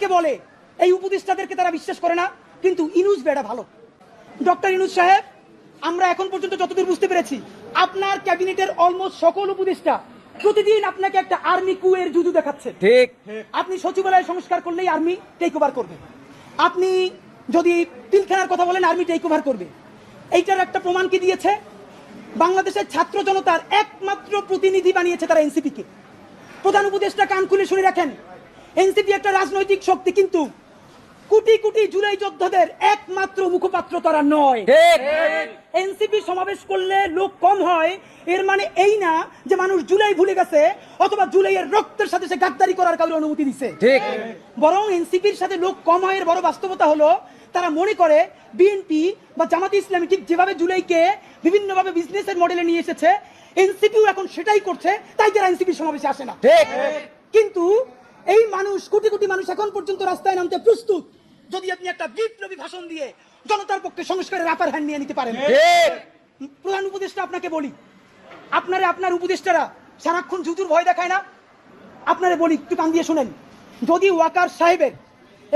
প্রত্যেকে বলে এই উপদেষ্টাদেরকে তারা বিশ্বাস করে না কিন্তু ইনুস বেড়া ভালো। ডক্টর ইনুস সাহেব আমরা এখন পর্যন্ত যতদূর বুঝতে পেরেছি আপনার ক্যাবিনেটের অলমোস্ট সকল উপদেষ্টা প্রতিদিন আপনাকে একটা আর্মি কুয়ের জুজু দেখাচ্ছে। ঠিক। আপনি সচিবালয় সংস্কার করলেই আর্মি টেক ওভার করবে। আপনি যদি পিলখানার কথা বলেন আর্মি টেক ওভার করবে। এইটার একটা প্রমাণ কি দিয়েছে? বাংলাদেশের ছাত্র জনতার একমাত্র প্রতিনিধি বানিয়েছে তারা এনসিপি কে প্রধান উপদেষ্টা কান খুলে শুনে রাখেন। এনসিপি একটা রাজনৈতিক শক্তি কিন্তু কোটি কোটি জুলাই যোদ্ধাদের একমাত্র মুখপাত্র তারা নয়। ঠিক। এনসিপি সমাবেশ করলে লোক কম হয় এর মানে এই না যে মানুষ জুলাই ভুলে গেছে অথবা জুলাইয়ের রক্তের সাথে সে গাদ্দারি করার কারণে অনুমতি দিছে। ঠিক। বরং এনসিপির সাথে লোক কম হয় এর বড় বাস্তবতা হলো তারা মনে করে বিএনপি বা জামাতে ইসলামী ঠিক যেভাবে জুলাইকে বিভিন্নভাবে বিজনেসের মডেলে নিয়ে এসেছে এনসিপিও এখন সেটাই করছে তাই তারা এনসিপি সমাবেশে আসে না। ঠিক। কিন্তু এই মানুষ কোটি কোটি মানুষ এখন পর্যন্ত রাস্তায় নামতে প্রস্তুত। যদি আপনি একটা বিপ্লবী ভাষণ দিয়ে জনতার পক্ষে সংস্কারের আপার হ্যান্ড নিয়ে নিতে পারেন। প্রধান উপদেষ্টা আপনাকে বলি আপনারে আপনার উপদেষ্টারা সারাক্ষণ জুজুর ভয় দেখায় না? আপনারে বলি একটু কান দিয়ে শুনেন। যদি ওয়াকার সাহেবের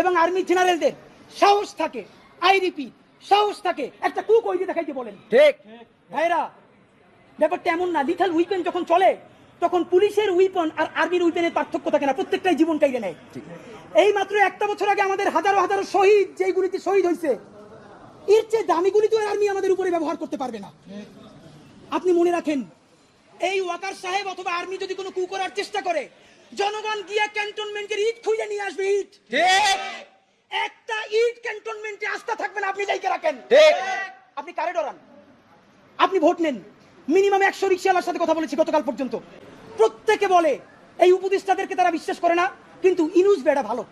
এবং আর্মি জেনারেলদের সাহস থাকে আইরিপি সাহস থাকে একটা কুক ওই দেখাইতে বলেন। ঠিক। ভাইরা ব্যাপারটা এমন না লিথাল উইপেন যখন চলে তখন পুলিশের উইপন আর আর্মির উইপেনের পার্থক্য থাকে না প্রত্যেকটাই জীবন কাইরে নেয়। এই মাত্র একটা বছর আগে আমাদের হাজারো হাজারো শহীদ যেই গুলিতে শহীদ হয়েছে এর চেয়ে দামি গুলি তো আর্মি আমাদের উপরে ব্যবহার করতে পারবে না। আপনি মনে রাখেন এই ওয়াকার সাহেব অথবা আর্মি যদি কোনো কু করার চেষ্টা করে জনগণ গিয়া ক্যান্টনমেন্টের ইট খুঁজে নিয়ে আসবে ইট। ঠিক। একটা ইট ক্যান্টনমেন্টে আস্থা থাকবে না আপনি যাইকে রাখেন। ঠিক। আপনি কারে ডরান? আপনি ভোট নেন। মিনিমাম একশো রিক্সাওয়ালার সাথে কথা বলেছি গতকাল পর্যন্ত। প্রত্যেকে বলে এই উপদেষ্টাদেরকে তারা বিশ্বাস করে না কিন্তু ইনুজ বেড়া ভালো।